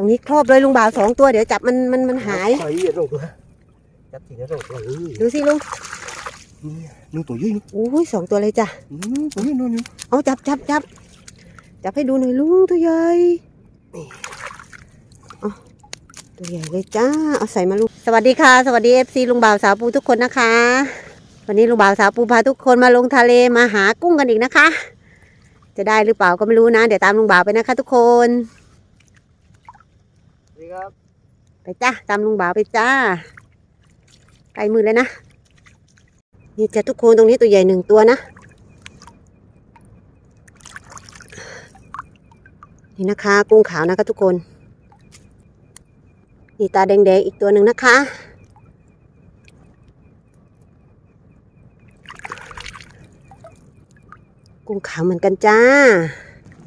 รงนี้ครอบเลยลุงบ่าวสองตัวเดี๋ยวจับมันมันมันหายใส่เหรอตัวจับทีละตัวเออดูสิลุงนี่นู่นตัวยี่นี่อุ้ยสองตัวเลยจ้ะอืมตัวยี่นู่นนี่เอาจับจับจับจับให้ดูหน่อยลุงตัวใหญ่เอาตัวใหญ่เลยจ้าเอาใส่มาลุงสวัสดีค่ะสวัสดีเอฟซีลุงบ่าวสาวปูทุกคนนะคะ วันนี้ลุงบ่าวสาวปูพาทุกคนมาลงทะเลมาหากุ้งกันอีกนะคะ จะได้หรือเปล่าก็ไม่รู้นะ เดี๋ยวตามลุงบ่าวไปนะคะ ทุกคนสวัสดี ครับ ไปจ้าตามลุงบ่าวไปจ้าใกล้มือแล้วนะ นี่จะทุกคนตรงนี้ตัวใหญ่หนึ่งตัวนะ นี่นะคะ กุ้งขาวนะคะทุกคน นี่ตาแดงๆอีกตัวหนึ่งนะคะกุ้งขาวเหมือนกันจ้า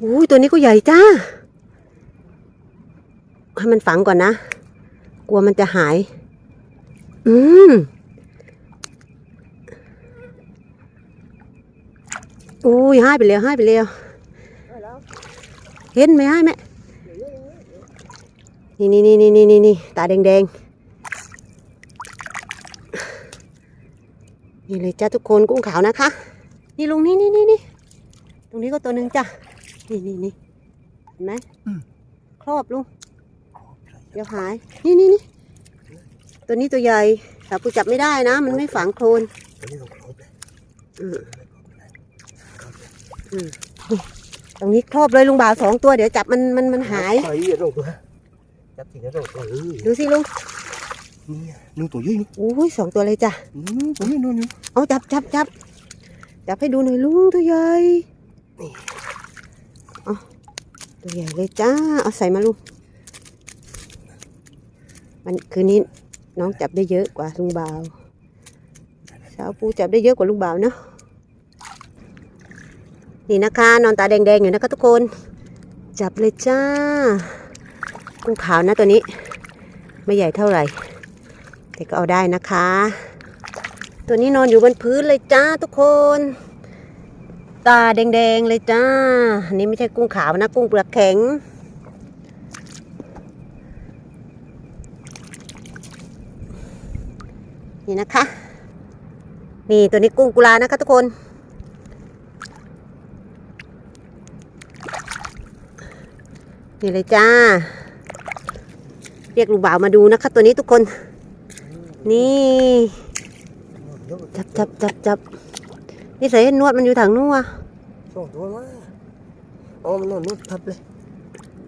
อุ้ตัวนี้ก็ใหญ่จ้า ให้มันฝังก่อนนะ กลัวมันจะหาย อืมอุ้ยให้ไปเร็วให้ไปเร็วได้แล้วเห็นไหมให้ไหมนี่นี่นี่นี่นี่นี่นี่ตาแดงแดงๆนี่เลยจ้าทุกคนกุ้งขาวนะคะ นี่ลุงนี่นี่นี่นี่ตรงนี้ก็ตัวหนึ่งจ้ะนี่นี่นี่เห็นไหมครอบลุง เดี๋ยวหาย นี่นี่นี่ตัวนี้ตัวใหญ่สาวปูจับไม่ได้นะ มันไม่ฝังโคลนตัวนี้ต้องครบเลยอืมอืมตรงนี้ครอบเลยลุงบ่าวสองตัวเดี๋ยวจับมันมันมันหายใส่เหรอตัวจับทีละตัวเออดูสิลุงนี่นู่นตัวยี่นี่อุ้ยสองตัวเลยจ้ะอืมตัวยี่นู่นนี่เอาจับจับจับจับให้ดูหน่อยลุงตัวใหญ่เอาตัวใหญ่เลยจ้า เอาใส่มาลุง มันคืนนี้น้องจับได้เยอะกว่าลุงบ่าวสาวปูจับได้เยอะกว่าลุงบ่าวเนาะนี่นะคะ นอนตาแดงๆอยู่นะคะทุกคน จับเลยจ้า กุ้งขาวนะตัวนี้ ไม่ใหญ่เท่าไหร่ แต่ก็เอาได้นะคะ ตัวนี้นอนอยู่บนพื้นเลยจ้าทุกคน ตาแดงๆเลยจ้า อันนี้ไม่ใช่กุ้งขาวนะ กุ้งเปลือกแข็ง นี่นะคะ นี่ตัวนี้กุ้งกุลานะคะทุกคน นี่เลยจ้า เรียกลุงบ่าวมาดูนะคะ ตัวนี้ทุกคน นี่จับจับจับจับนี่ใส่ให้นวดมันอยู่ทางนู้นอะสองตัวมาอ๋อมันนอนนู่นทับเลย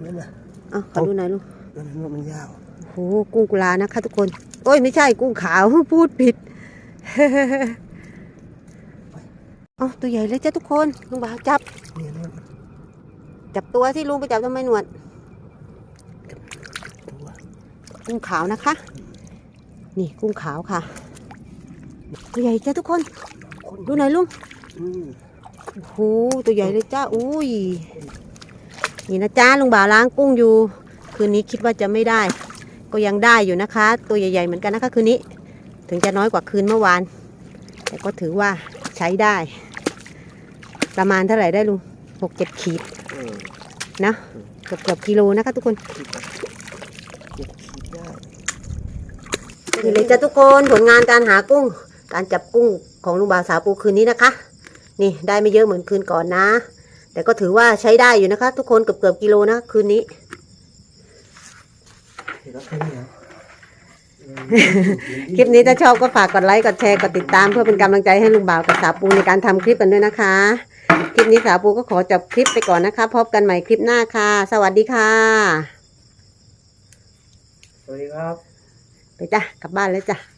นั่นน่ะเอาขอดูหน่อยลูกนั่นนู่นมันยาวโอ้โหกุ้งกุลานะคะทุกคน โอ้ยไม่ใช่กุ้งขาวพูดผิดเอาตัวใหญ่เลยจ้ะทุกคนลุงบ่าวจับ จับตัวที่ลุงไปจับทำไมหนวดกุ้งขาวนะคะ นี่กุ้งขาวค่ะ ตัวใหญ่จ้ะทุกคน ดูหน่อยลุงโอ้โหตัวใหญ่เลยจ้าอุ้ยนี่นะจ้าลุงบ่าวล้างกุ้งอยู่ คืนนี้คิดว่าจะไม่ได้ ก็ยังได้อยู่นะคะ ตัวใหญ่ๆเหมือนกันนะคะคืนนี้ ถึงจะน้อยกว่าคืนเมื่อวาน แต่ก็ถือว่าใช้ได้ ประมาณเท่าไหร่ได้ลุงหกเจ็ดขีดนะเกือบเกือบกิโลนะคะทุกคนเจ็ดขีดได้นี่เลยจ้ะทุกคนผลงานการหากุ้ง การจับกุ้งของลุงบ่าวสาวปูคืนนี้นะคะ นี่ได้ไม่เยอะเหมือนคืนก่อนนะ แต่ก็ถือว่าใช้ได้อยู่นะคะ ทุกคนเกือบเกือบกิโลนะคืนนี้ ค่นี้เหรอคลิปนี้ถ้าชอบก็ฝากกดไลค์ กดแชร์ กดติดตามเพื่อเป็นกำลังใจให้ลุงบ่าวกับสาวปูในการทำคลิปกันด้วยนะคะ คลิปนี้สาวปูก็ขอจบคลิปไปก่อนนะคะ พบกันใหม่คลิปหน้าค่ะ สวัสดีค่ะสวัสดีครับ ไปจ้ะกลับบ้านเลยจ้ะ